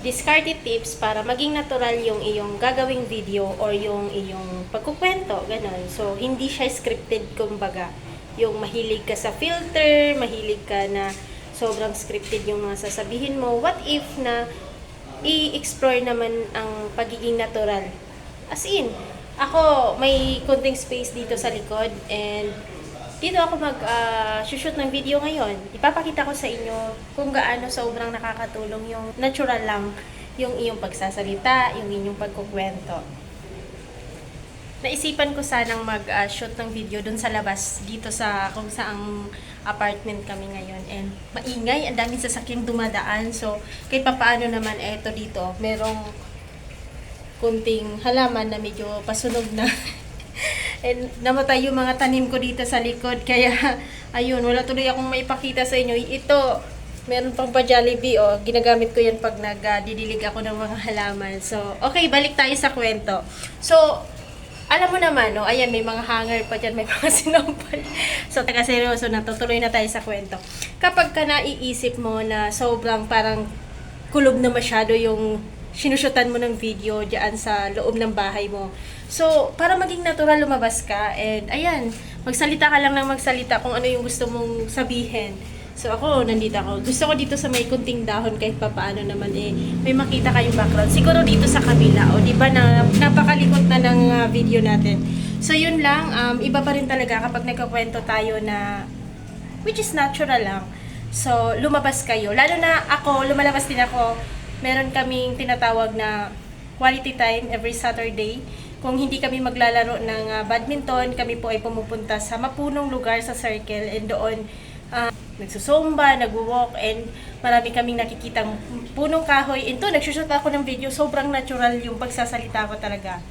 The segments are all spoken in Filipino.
discarded tips para maging natural yung iyong gagawing video or yung iyong pagkukwento, ganun. So, hindi siya scripted, kumbaga. Yung mahilig ka sa filter, mahilig ka na sobrang scripted yung mga sasabihin mo. What if na i-explore naman ang pagiging natural? As in, ako, may konting space dito sa likod and dito ako mag-shoot ng video ngayon. Ipapakita ko sa inyo kung gaano sobrang nakakatulong yung natural lang yung iyong pagsasalita, yung inyong pagkukwento. Naisipan ko sanang mag-shoot ng video dun sa labas, dito sa kung saang apartment kami ngayon. And maingay, ang daming sasakyang dumadaan. So, kahit papaano naman, eto dito, merong kunting halaman na medyo pasunog na. And namatay yung mga tanim ko dito sa likod. Kaya, ayun, wala tuloy akong maipakita sa inyo. Ito, meron pang pa Jollibee, oh. Ginagamit ko yan pag nagdidilig ako ng mga halaman. So, okay, balik tayo sa kwento. So, alam mo naman, no, ayan, may mga hanger pa dyan, may mga sinampal. so, taga seryoso na, tutuloy na tayo sa kwento. Kapag ka naiisip mo na sobrang parang kulog na masyado yung sinusyutan mo ng video diyan sa loob ng bahay mo. So, para maging natural lumabas ka and ayan, magsalita ka lang ng magsalita kung ano yung gusto mong sabihin. So ako, nandito ako. Gusto ko dito sa may kunting dahon kahit papaano naman eh, may makita kayong background. Siguro dito sa kabila, o di ba na napakalikot na ng ah, video natin. So yun lang, um, iba pa rin talaga kapag nagkakwento tayo na which is natural lang. So, lumabas kayo. Lalo na ako, lumalabas din ako. Meron kaming tinatawag na quality time every Saturday. Kung hindi kami maglalaro ng ah, badminton, kami po ay pumupunta sa mapunong lugar sa circle and doon ah, nagsusumba, nagwo-walk, and marami kaming nakikitang punong kahoy. And to, nagsushoot ako ng video, sobrang natural yung pagsasalita ko talaga.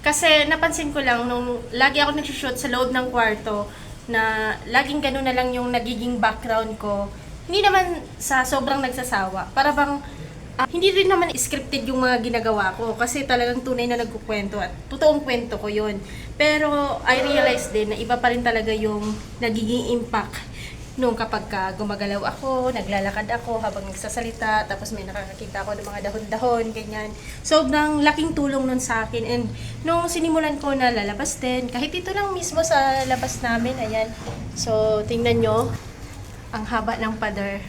Kasi napansin ko lang nung lagi ako nagsushoot sa loob ng kwarto na laging ganun na lang yung nagiging background ko. Hindi naman sa sobrang nagsasawa. Para bang ah, hindi rin naman scripted yung mga ginagawa ko kasi talagang tunay na nagkukwento at totoong kwento ko yun. Pero I realized din na iba pa rin talaga yung nagiging impact nung kapag ka gumagalaw ako, naglalakad ako habang nagsasalita, tapos may nakakakita ako ng mga dahon-dahon, ganyan. Sobrang laking tulong nun sa akin. And nung sinimulan ko na lalabas din, kahit ito lang mismo sa labas namin, ayan. So, tingnan nyo, ang haba ng pader.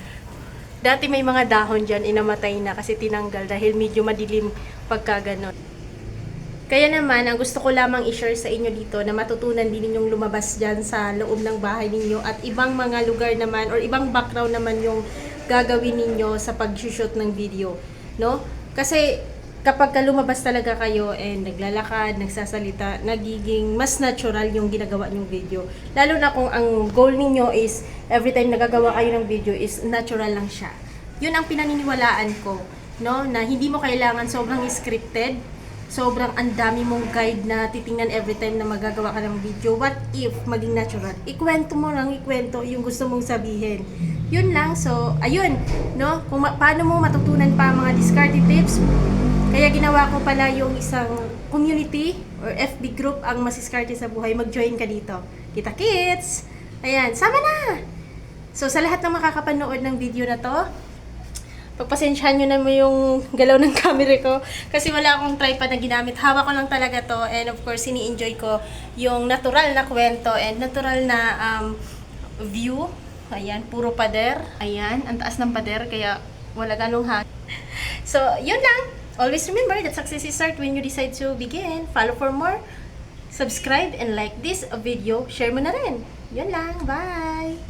Dati may mga dahon dyan, inamatay na kasi tinanggal dahil medyo madilim pagka ganon. Kaya naman, ang gusto ko lamang i-share sa inyo dito na matutunan din ninyong lumabas dyan sa loob ng bahay ninyo at ibang mga lugar naman or ibang background naman yung gagawin ninyo sa pag-shoot ng video. No? Kasi kapag ka lumabas talaga kayo and naglalakad, nagsasalita, nagiging mas natural yung ginagawa nyong video. Lalo na kung ang goal ninyo is every time nagagawa kayo ng video is natural lang siya. Yun ang pinaniniwalaan ko, no? Na hindi mo kailangan sobrang scripted, sobrang ang dami mong guide na titingnan every time na magagawa ka ng video. What if maging natural? Ikwento mo lang, ikwento yung gusto mong sabihin. Yun lang. So, ayun, no? Kung ma- paano mo matutunan pa mga discarded tips, kaya ginawa ko pala yung isang community or FB group ang masiskarte sa buhay. Mag-join ka dito. Kita kids! Ayan, sama na! So, sa lahat ng makakapanood ng video na to, pagpasensyahan nyo na mo yung galaw ng camera ko. Kasi wala akong tripod na ginamit. Hawak ko lang talaga to. And of course, ini-enjoy ko yung natural na kwento and natural na um, view. Ayan, puro pader. Ayan, ang taas ng pader. Kaya wala ganong hangin. So, yun lang. Always remember that success is start when you decide to begin. Follow for more. Subscribe and like this video. Share mo na rin. Yun lang. Bye!